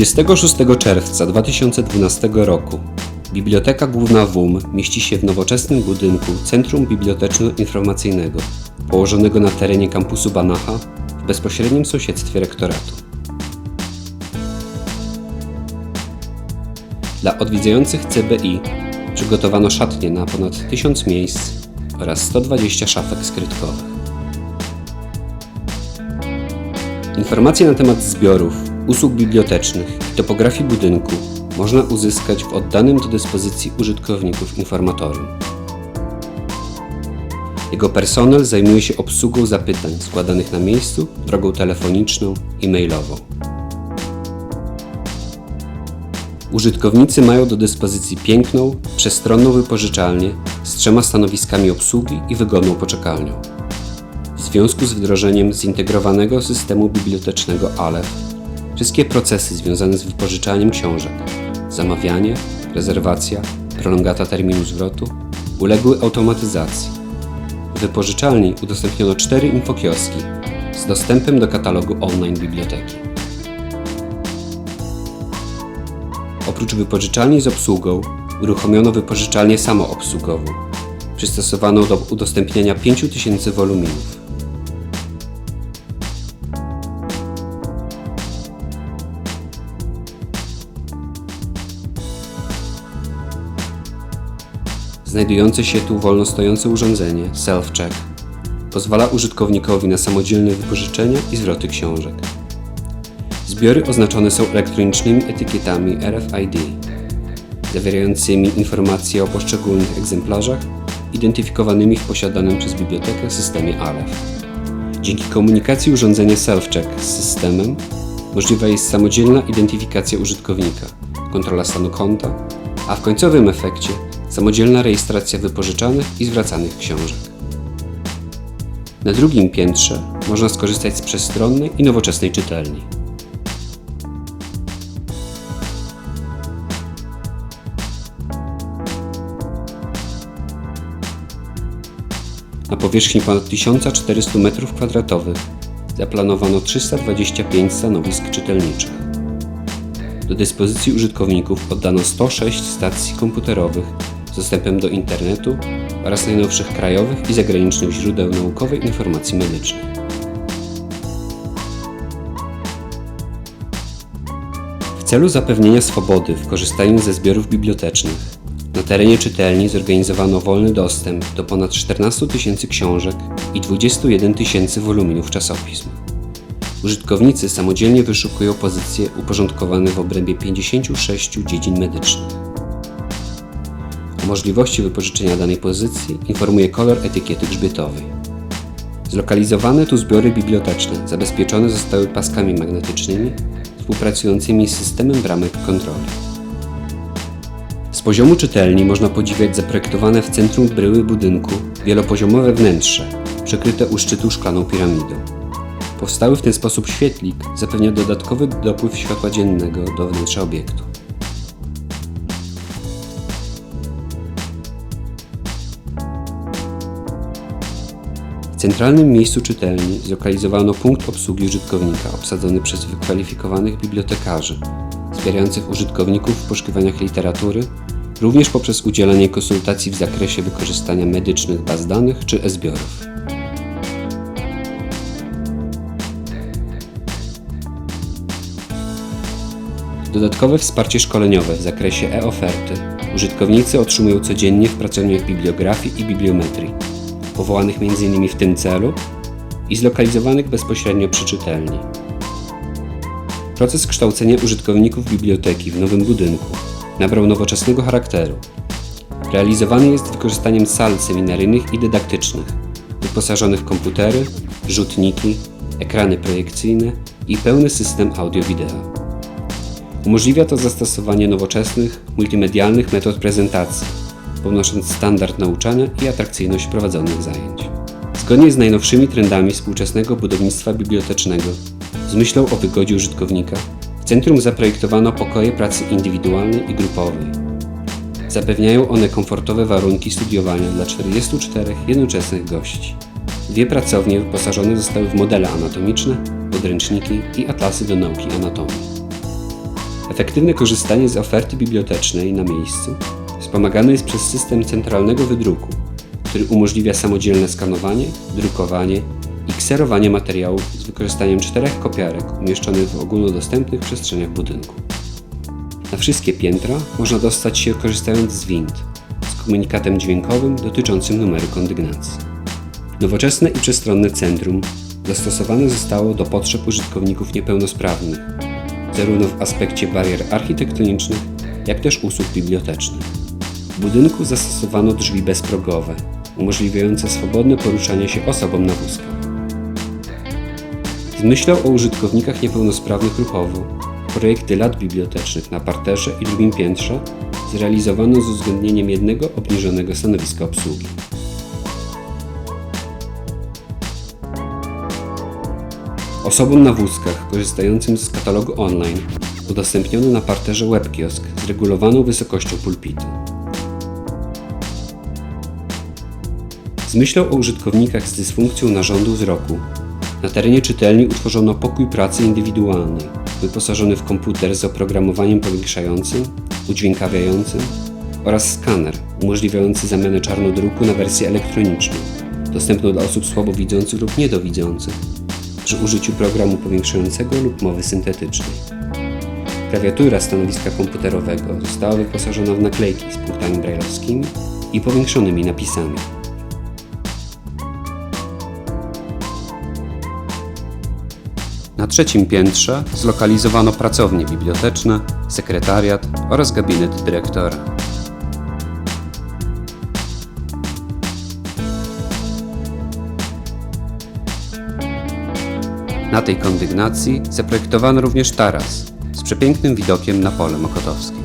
26 czerwca 2012 roku Biblioteka Główna WUM mieści się w nowoczesnym budynku Centrum Biblioteczno-Informacyjnego, położonego na terenie kampusu Banacha w bezpośrednim sąsiedztwie rektoratu. Dla odwiedzających CBI przygotowano szatnie na ponad 1000 miejsc oraz 120 szafek skrytkowych. Informacje na temat zbiorów, usług bibliotecznych i topografii budynku można uzyskać w oddanym do dyspozycji użytkowników informatorium. Jego personel zajmuje się obsługą zapytań składanych na miejscu drogą telefoniczną i mailową. Użytkownicy mają do dyspozycji piękną, przestronną wypożyczalnię z trzema stanowiskami obsługi i wygodną poczekalnią. W związku z wdrożeniem zintegrowanego systemu bibliotecznego ALEF, wszystkie procesy związane z wypożyczaniem książek, zamawianie, rezerwacja, prolongata terminu zwrotu, uległy automatyzacji. W wypożyczalni udostępniono cztery infokioski z dostępem do katalogu online biblioteki. Oprócz wypożyczalni z obsługą, uruchomiono wypożyczalnię samoobsługową, przystosowaną do udostępniania 5000 woluminów. Znajdujące się tu wolno stojące urządzenie Self-Check pozwala użytkownikowi na samodzielne wypożyczenie i zwroty książek. Zbiory oznaczone są elektronicznymi etykietami RFID, zawierającymi informacje o poszczególnych egzemplarzach identyfikowanymi w posiadanym przez bibliotekę systemie ALEF. Dzięki komunikacji urządzenia Self-Check z systemem możliwa jest samodzielna identyfikacja użytkownika, kontrola stanu konta, a w końcowym efekcie samodzielna rejestracja wypożyczanych i zwracanych książek. Na drugim piętrze można skorzystać z przestronnej i nowoczesnej czytelni. Na powierzchni ponad 1400 m2 zaplanowano 325 stanowisk czytelniczych. Do dyspozycji użytkowników oddano 106 stacji komputerowych z dostępem do internetu oraz najnowszych krajowych i zagranicznych źródeł naukowej informacji medycznej. W celu zapewnienia swobody w korzystaniu ze zbiorów bibliotecznych na terenie czytelni zorganizowano wolny dostęp do ponad 14 tysięcy książek i 21 tysięcy woluminów czasopism. Użytkownicy samodzielnie wyszukują pozycje uporządkowane w obrębie 56 dziedzin medycznych. Możliwości wypożyczenia danej pozycji informuje kolor etykiety grzbietowej. Zlokalizowane tu zbiory biblioteczne zabezpieczone zostały paskami magnetycznymi współpracującymi z systemem bramek kontroli. Z poziomu czytelni można podziwiać zaprojektowane w centrum bryły budynku wielopoziomowe wnętrze, przykryte u szczytu szklaną piramidą. Powstały w ten sposób świetlik zapewnia dodatkowy dopływ światła dziennego do wnętrza obiektu. Centralnym miejscu czytelni zlokalizowano punkt obsługi użytkownika obsadzony przez wykwalifikowanych bibliotekarzy, wspierających użytkowników w poszukiwaniach literatury, również poprzez udzielanie konsultacji w zakresie wykorzystania medycznych baz danych czy e-zbiorów. Dodatkowe wsparcie szkoleniowe w zakresie e-oferty użytkownicy otrzymują codziennie w pracowniach bibliografii i bibliometrii, powołanych m.in. w tym celu i zlokalizowanych bezpośrednio przy czytelni. Proces kształcenia użytkowników biblioteki w nowym budynku nabrał nowoczesnego charakteru. Realizowany jest z wykorzystaniem sal seminaryjnych i dydaktycznych, wyposażonych w komputery, rzutniki, ekrany projekcyjne i pełny system audio-wideo. Umożliwia to zastosowanie nowoczesnych, multimedialnych metod prezentacji, podnosząc standard nauczania i atrakcyjność prowadzonych zajęć. Zgodnie z najnowszymi trendami współczesnego budownictwa bibliotecznego, z myślą o wygodzie użytkownika, w centrum zaprojektowano pokoje pracy indywidualnej i grupowej. Zapewniają one komfortowe warunki studiowania dla 44 jednoczesnych gości. Dwie pracownie wyposażone zostały w modele anatomiczne, podręczniki i atlasy do nauki anatomii. Efektywne korzystanie z oferty bibliotecznej na miejscu wspomagane jest przez system centralnego wydruku, który umożliwia samodzielne skanowanie, drukowanie i kserowanie materiałów z wykorzystaniem czterech kopiarek umieszczonych w ogólnodostępnych przestrzeniach budynku. Na wszystkie piętra można dostać się korzystając z wind, z komunikatem dźwiękowym dotyczącym numeru kondygnacji. Nowoczesne i przestronne centrum dostosowane zostało do potrzeb użytkowników niepełnosprawnych, zarówno w aspekcie barier architektonicznych, jak też usług bibliotecznych. W budynku zastosowano drzwi bezprogowe, umożliwiające swobodne poruszanie się osobom na wózkach. Z myślą o użytkownikach niepełnosprawnych ruchowo, projekty lat bibliotecznych na parterze i drugim piętrze zrealizowano z uwzględnieniem jednego obniżonego stanowiska obsługi. Osobom na wózkach korzystającym z katalogu online udostępniono na parterze webkiosk z regulowaną wysokością pulpitu. Z myślą o użytkownikach z dysfunkcją narządu wzroku na terenie czytelni utworzono pokój pracy indywidualnej, wyposażony w komputer z oprogramowaniem powiększającym, udźwiękawiającym oraz skaner umożliwiający zamianę czarnodruku na wersję elektroniczną, dostępną dla osób słabowidzących lub niedowidzących przy użyciu programu powiększającego lub mowy syntetycznej. Klawiatura stanowiska komputerowego została wyposażona w naklejki z punktami brajlowskimi i powiększonymi napisami. Trzecim piętrze zlokalizowano pracownie biblioteczne, sekretariat oraz gabinet dyrektora. Na tej kondygnacji zaprojektowano również taras z przepięknym widokiem na pole mokotowskie.